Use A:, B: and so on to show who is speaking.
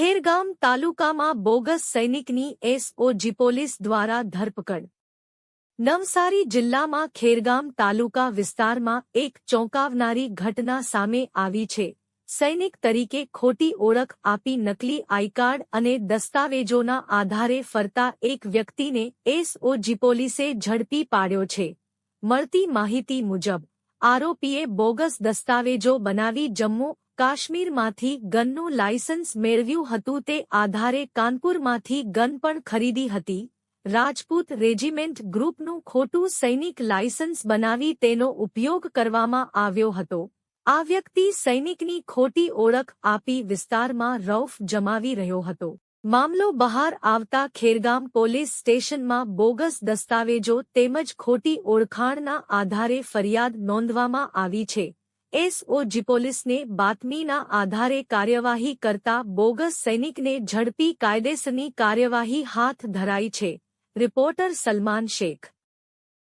A: ખેરગામ તાલુકામાં bogus સૈનિકની SOG police દ્વારા ધરપકડ. નવસારી જિલ્લામાં ખેરગામ તાલુકા વિસ્તારમાં એક ચોંકાવનારી ઘટના સામે આવી છે. સૈનિક તરીકે ખોટી ઓળખ આપી નકલી આઈ કાર્ડ અને દસ્તાવેજોના આધારે ફરતા એક વ્યક્તિને એસઓજી પોલીસે ઝડપી પાડ્યો છે. મળતી માહિતી મુજબ, આરોપીએ બોગસ દસ્તાવેજો બનાવી જમ્મુ કાશ્મીરમાંથી ગનનું લાયસન્સ મેળવ્યું હતું તે આધારે કાનપુરમાંથી ગન પણ ખરીદી હતી. રાજપૂત રેજિમેન્ટ ગ્રુપનું ખોટું સૈનિક લાયસન્સ બનાવી તેનો ઉપયોગ કરવામાં આવ્યો હતો. આ વ્યક્તિ સૈનિકની ખોટી ઓળખ આપી વિસ્તારમાં રૌફ જમાવી રહ્યો હતો. મામલો બહાર આવતા ખેરગામ પોલીસ સ્ટેશનમાં બોગસ દસ્તાવેજો તેમજ ખોટી ઓળખાણના આધારે ફરિયાદ નોંધવામાં આવી છે. એસઓજી પોલીસને બાતમીના આધારે કાર્યવાહી કરતા બોગસ સૈનિકને ઝડપી કાયદેસરની કાર્યવાહી હાથ ધરાઈ છે. રિપોર્ટર સલમાન શેખ.